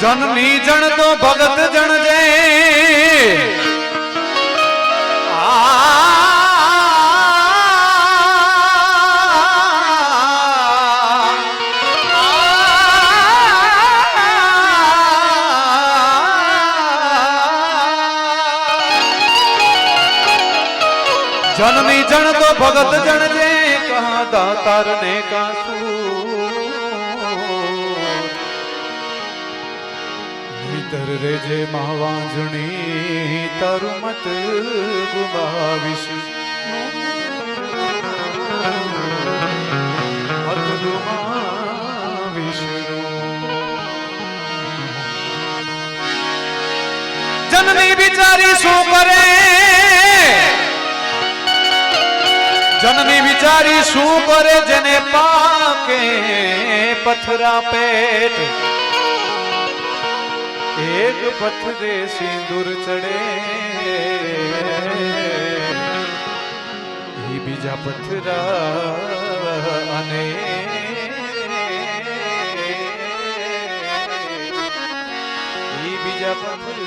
જનની જણ તો ભગત જનની જણ તો ભગત જણ જે કહા દાતાર ને કાસુ. ભીતર રેજે મહાવાંજણી તારું મત ગુમાવીશ. જનની બિચારી શું કરે? જનની વિચારી શું કરે જેને પાકે પથરા પેટ? એક પથરે સિંદૂર ચડે. બીજા પથરા અને બીજા પથરા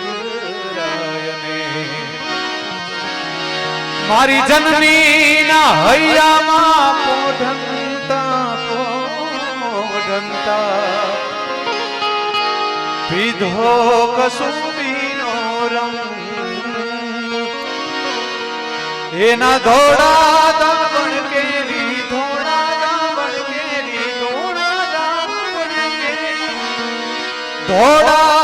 મારી જનની ના હૈયામાં પોઢંતા પોઢંતા પીધો કસુમીનો રંગ. એના ધોડા દામણ કેરી ધોડા દામણ કેરી ધોડા દામણ કેરી. ધોળા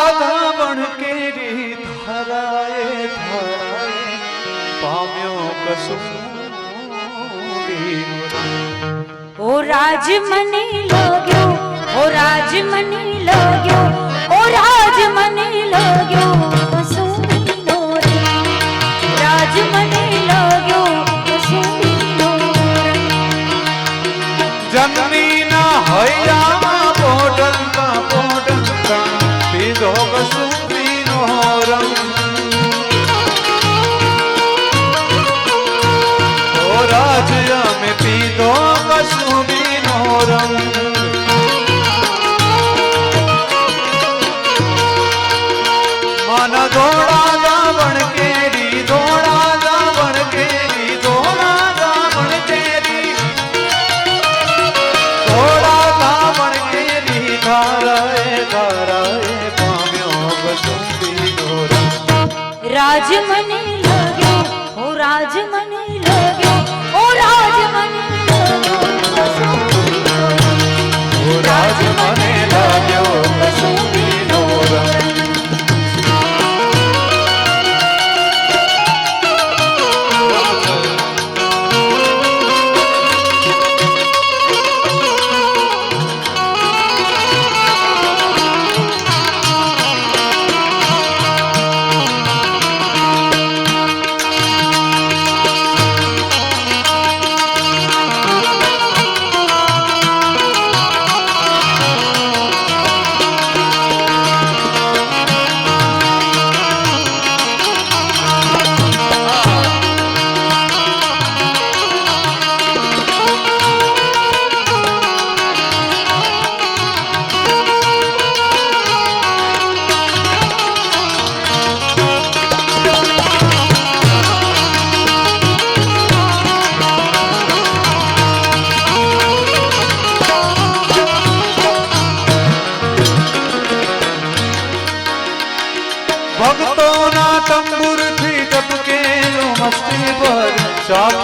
રાજ મને લાગ્યો ઓ રાજ મને લાગ્યો ઓ રાજ મને લાગ્યો.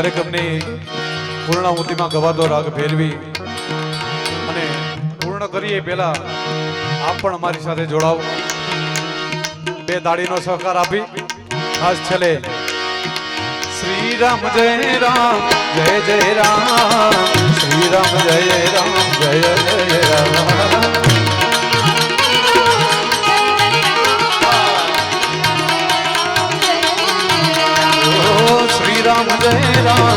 કાર્યક્રમની પૂર્ણાહુતિમાં ગવાદો રાગ ફેરવી અને પૂર્ણ કરીએ પહેલા આપ પણ અમારી સાથે જોડાવ બે દાડીનો સહકાર આપી. ખાસ છેલ્લે શ્રી રામ જય રામ, જય જય રામ શ્રી રામ જય રામ, જય જય રામ. राम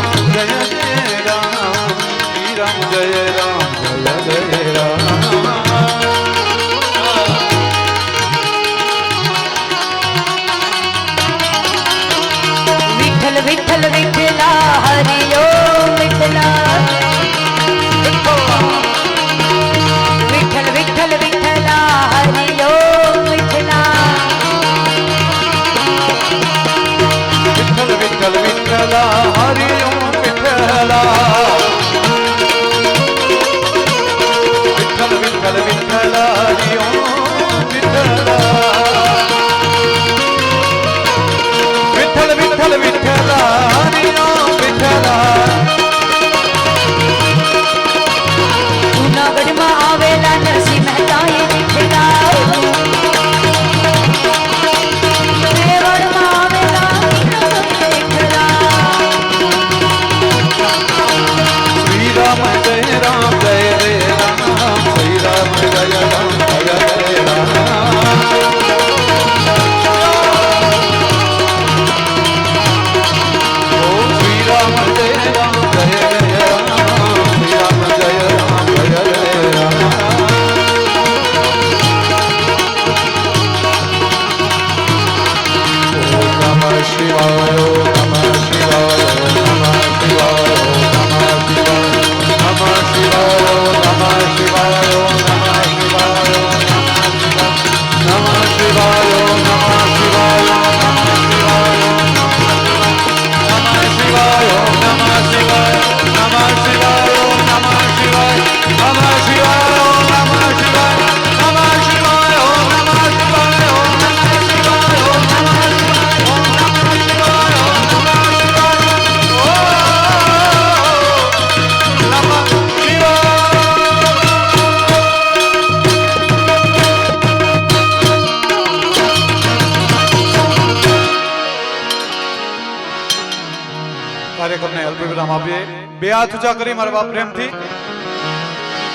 ઠાકોરને અલ્પ વિરામ આપીએ. બે હાથ ઊંચા કરી મારા બાપ પ્રેમથી.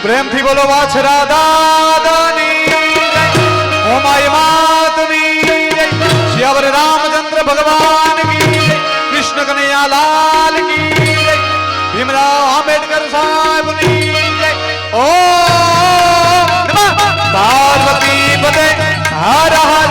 પ્રેમથી બોલો, વાછ રાધાની ઓ માય માતની શ્યાવર રામચંદ્ર ભગવાન કી કૃષ્ણ કનૈયા લાલ કી ભીમરાવ આંબેડકર સાહેબની ઓ પાર્વતી પદે, હર હર.